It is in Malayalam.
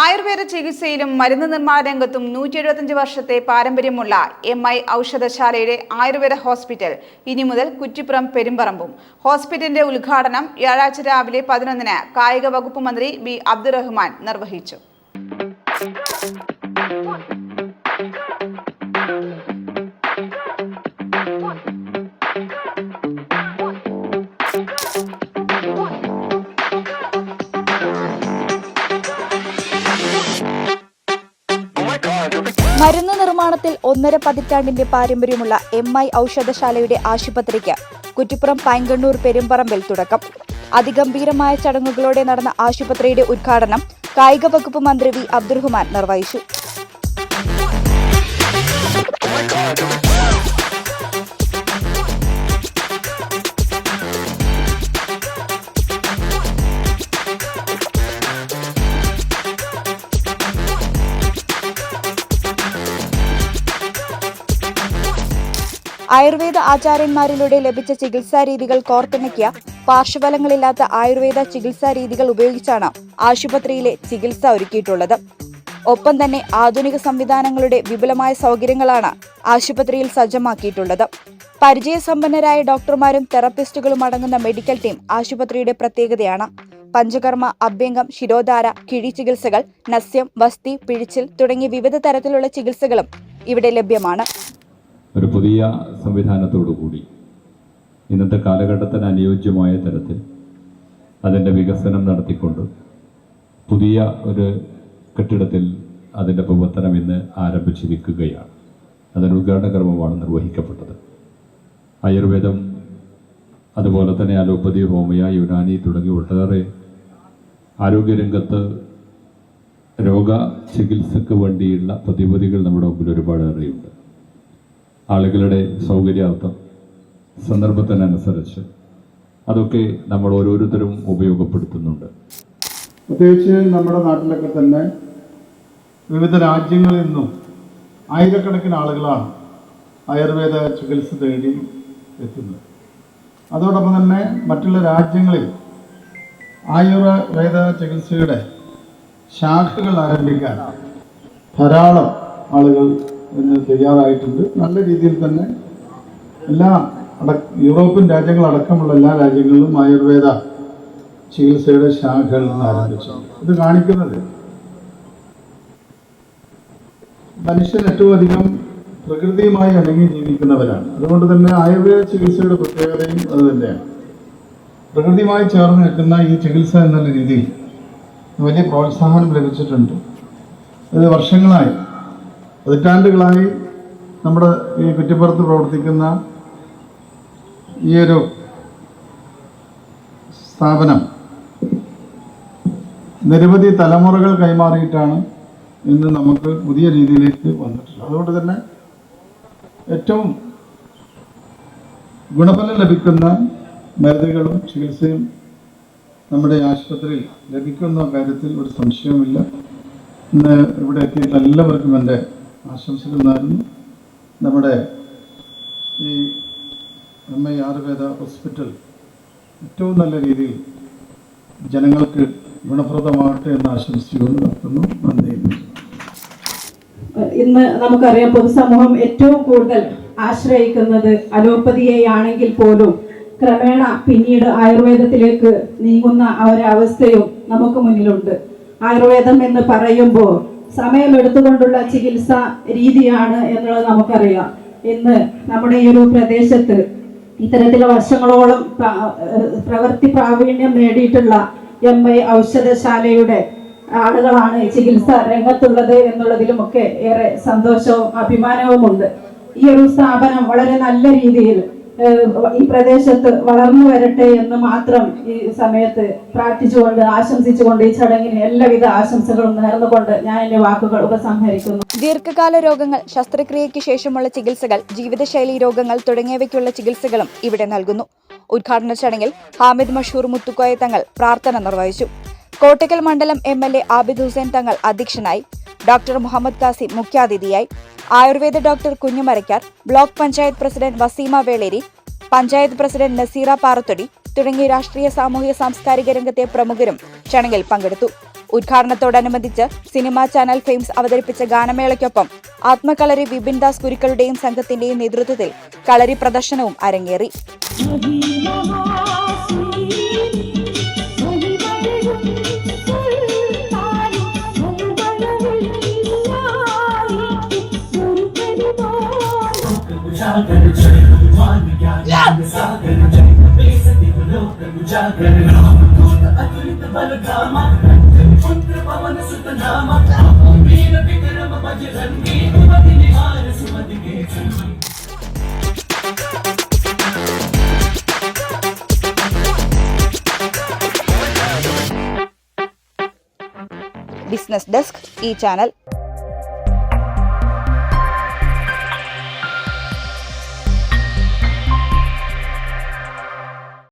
ആയുർവേദ ചികിത്സയിലും മരുന്ന് നിർമ്മാണ രംഗത്തും നൂറ്റി എഴുപത്തഞ്ച് വർഷത്തെ പാരമ്പര്യമുള്ള എം ഐ ഔഷധശാലയുടെ ആയുർവേദ ഹോസ്പിറ്റൽ ഇനി മുതൽ കുറ്റിപ്പുറം പെരുമ്പറമ്പും. ഹോസ്പിറ്റലിന്റെ ഉദ്ഘാടനം വ്യാഴാഴ്ച രാവിലെ പതിനൊന്നിന് കായിക വകുപ്പ് മന്ത്രി ബി അബ്ദുറഹ്മാൻ നിർവഹിച്ചു. മരുന്ന് നിർമ്മാണത്തിൽ ഒന്നര പതിറ്റാണ്ടിന്റെ പാരമ്പര്യമുള്ള എം ഐ ഔഷധശാലയുടെ ആശുപത്രിക്ക് കുറ്റിപ്പുറം പൈങ്കണ്ണൂർ പെരുമ്പറമ്പിൽ തുടക്കം. അതിഗംഭീരമായ ചടങ്ങുകളോടെ നടന്ന ആശുപത്രിയുടെ ഉദ്ഘാടനം കായിക വകുപ്പ് മന്ത്രി വി അബ്ദുറഹ്മാൻ നിർവഹിച്ചു. ആയുർവേദ ആചാര്യന്മാരിലൂടെ ലഭിച്ച ചികിത്സാ രീതികൾ കോർത്തിണക്കിയ പാർശ്വഫലങ്ങളില്ലാത്ത ആയുർവേദ ചികിത്സാ രീതികൾ ഉപയോഗിച്ചാണ് ആശുപത്രിയിലെ ചികിത്സ ഒരുക്കിയിട്ടുള്ളത്. ഒപ്പം തന്നെ ആധുനിക സംവിധാനങ്ങളുടെ വിപുലമായ സൗകര്യങ്ങളാണ് ആശുപത്രിയിൽ സജ്ജമാക്കിയിട്ടുള്ളത്. പരിചയസമ്പന്നരായ ഡോക്ടർമാരും തെറപ്പിസ്റ്റുകളും അടങ്ങുന്ന മെഡിക്കൽ ടീം ആശുപത്രിയുടെ പ്രത്യേകതയാണ്. പഞ്ചകർമ്മ അഭ്യംഗം ശിരോധാര കിഴി ചികിത്സകൾ നസ്യം വസ്തി പിഴിച്ചിൽ തുടങ്ങി വിവിധ തരത്തിലുള്ള ചികിത്സകളും ഇവിടെ ലഭ്യമാണ്. പുതിയ സംവിധാനത്തോടു കൂടി. ഇന്നത്തെ കാലഘട്ടത്തിന് അനുയോജ്യമായ തരത്തിൽ അതിന്റെ വികസനം നടത്തിക്കൊണ്ട് പുതിയ ഒരു കെട്ടിടത്തിൽ അതിന്റെ പ്രവർത്തനം ഇന്ന് ആരംഭിച്ചിരിക്കുകയാണ്. അതിന് ഉദ്ഘാടന നിർവഹിക്കപ്പെട്ടത്. ആയുർവേദം അതുപോലെ തന്നെ അലോപ്പതി ഹോമിയ യുനാനി തുടങ്ങി ഒട്ടേറെ ആരോഗ്യരംഗത്ത് രോഗ ചികിത്സയ്ക്ക് വേണ്ടിയുള്ള പ്രതിവിധികൾ നമ്മുടെ മുമ്പിൽ ഒരുപാടേറെയുണ്ട് ആളുകളുടെ സൗകര്യാർത്ഥം സന്ദർഭത്തിനനുസരിച്ച് അതൊക്കെ നമ്മൾ ഓരോരുത്തരും ഉപയോഗപ്പെടുത്തുന്നുണ്ട്. പ്രത്യേകിച്ച് നമ്മുടെ നാട്ടിലൊക്കെ തന്നെ വിവിധ രാജ്യങ്ങളിൽ നിന്നും ആയിരക്കണക്കിന് ആളുകളാണ് ആയുർവേദ ചികിത്സ തേടി എത്തുന്നത്. അതോടൊപ്പം തന്നെ മറ്റുള്ള രാജ്യങ്ങളിൽ ആയുർവേദ ചികിത്സയുടെ ശാഖകൾ ആരംഭിക്കാൻ ധാരാളം ആളുകൾ തയ്യാറായിട്ടുണ്ട്. നല്ല രീതിയിൽ തന്നെ എല്ലാ അട യൂറോപ്യൻ രാജ്യങ്ങളടക്കമുള്ള എല്ലാ രാജ്യങ്ങളിലും ആയുർവേദ ചികിത്സയുടെ ശാഖകൾ നിന്ന് ആരംഭിച്ചു. ഇത് കാണിക്കുന്നത് മനുഷ്യൻ ഏറ്റവും അധികം പ്രകൃതിയുമായി ഇണങ്ങി ജീവിക്കുന്നവരാണ്. അതുകൊണ്ട് തന്നെ ആയുർവേദ ചികിത്സയുടെ പ്രത്യേകതയും അത് തന്നെയാണ്. പ്രകൃതിയുമായി ചേർന്ന് നിൽക്കുന്ന ഈ ചികിത്സ എന്നുള്ള രീതിയിൽ വലിയ പ്രോത്സാഹനം ലഭിച്ചിട്ടുണ്ട്. ഇത് വർഷങ്ങളായി പതിറ്റാണ്ടുകളായി നമ്മുടെ ഈ കുറ്റിപ്പുറത്ത് പ്രവർത്തിക്കുന്ന ഈ ഒരു സ്ഥാപനം നിരവധി തലമുറകൾ കൈമാറിയിട്ടാണ് ഇന്ന് നമുക്ക് പുതിയ രീതിയിലേക്ക് വന്നിട്ടുള്ളത്. അതുകൊണ്ട് തന്നെ ഏറ്റവും ഗുണഫലം ലഭിക്കുന്ന മരുന്നുകളും ചികിത്സയും നമ്മുടെ ആശുപത്രിയിൽ ലഭിക്കുന്ന കാര്യത്തിൽ ഒരു സംശയവുമില്ല. ഇന്ന് ഇവിടെ എത്തിയിട്ടുള്ള എല്ലാവർക്കും എന്റെ ആശംസകൾ നേരുന്നു നമ്മുടെ ഈ എം ഐ ആയുർവേദ ഹോസ്പിറ്റൽ ഏറ്റവും നല്ല രീതിയിൽ ജനങ്ങൾക്ക് ഗുണപ്രദമാകട്ടെ എന്ന് ആശംസിച്ചുകൊണ്ട് നടത്തുന്നു. നന്ദി. ഇന്ന് നമുക്കറിയാം പൊതുസമൂഹം ഏറ്റവും കൂടുതൽ ആശ്രയിക്കുന്നത് അലോപ്പതിയെയാണെങ്കിൽ പോലും ക്രമേണ പിന്നീട് ആയുർവേദത്തിലേക്ക് നീങ്ങുന്ന ആ ഒരു അവസ്ഥയും നമുക്ക് മുന്നിലുണ്ട്. ആയുർവേദം എന്ന് പറയുമ്പോൾ സമയമെടുത്തുകൊണ്ടുള്ള ചികിത്സ രീതിയാണ് എന്നുള്ളത് നമുക്കറിയാം. ഇന്ന് നമ്മുടെ ഈ ഒരു പ്രദേശത്ത് ഇത്തരത്തിലുള്ള വർഷങ്ങളോളം പ്രവൃത്തി പ്രാവീണ്യം നേടിയിട്ടുള്ള എം ഐ ഔഷധശാലയുടെ ആളുകളാണ് ചികിത്സ രംഗത്തുള്ളത് എന്നുള്ളതിലുമൊക്കെ ഏറെ സന്തോഷവും അഭിമാനവുമുണ്ട്. ഈ ഒരു സ്ഥാപനം വളരെ നല്ല രീതിയിൽ ഈ പ്രദേശത്ത് വളർന്നു വരട്ടെ എന്ന് മാത്രം ഈ സമയത്ത് പ്രാർത്ഥിച്ചുകൊണ്ട് ആശംസിച്ചുകൊണ്ട് ഈ ചടങ്ങിന് എല്ലാവിധ ആശംസകളും നേർന്നുകൊണ്ട് ഞാൻ എന്റെ വാക്കുകൾ ഉപസംഹരിക്കുന്നു. ദീർഘകാല രോഗങ്ങൾ ശസ്ത്രക്രിയയ്ക്ക് ശേഷമുള്ള ചികിത്സകൾ ജീവിതശൈലി രോഗങ്ങൾ തുടങ്ങിയവയ്ക്കുള്ള ചികിത്സകളും ഇവിടെ നൽകുന്നു. ഉദ്ഘാടന ചടങ്ങിൽ ഹാമിദ് മഷൂർ മുത്തുക്കോയ തങ്ങൾ പ്രാർത്ഥന നിർവഹിച്ചു. കോട്ടക്കൽ മണ്ഡലം M L A Abid Hussain Thangal അധ്യക്ഷനായി ഡോക്ടർ മുഹമ്മദ് കാസി മുഖ്യാതിഥിയായി. Ayurveda doctor Kunjumarakkar block panchayat president Waseema Veleri panchayat president Naseera Parathodi തുടങ്ങി രാഷ്ട്രീയ സാമൂഹിക സാംസ്കാരിക രംഗത്തെ പ്രമുഖരും ചടങ്ങിൽ പങ്കെടുത്തു. ഉദ്ഘാടനത്തോടനുബന്ധിച്ച് സിനിമാ ചാനൽ ഫെയിംസ് അവതരിപ്പിച്ച ഗാനമേളയ്ക്കൊപ്പം ആത്മകളരി വിപിൻ ദാസ് ഗുരുക്കളുടെയും സംഘത്തിന്റെയും നേതൃത്വത്തിൽ കളരി പ്രദർശനവും അരങ്ങേറി. ബിസിനസ് ഡെസ്ക് ഈ ചാനൽ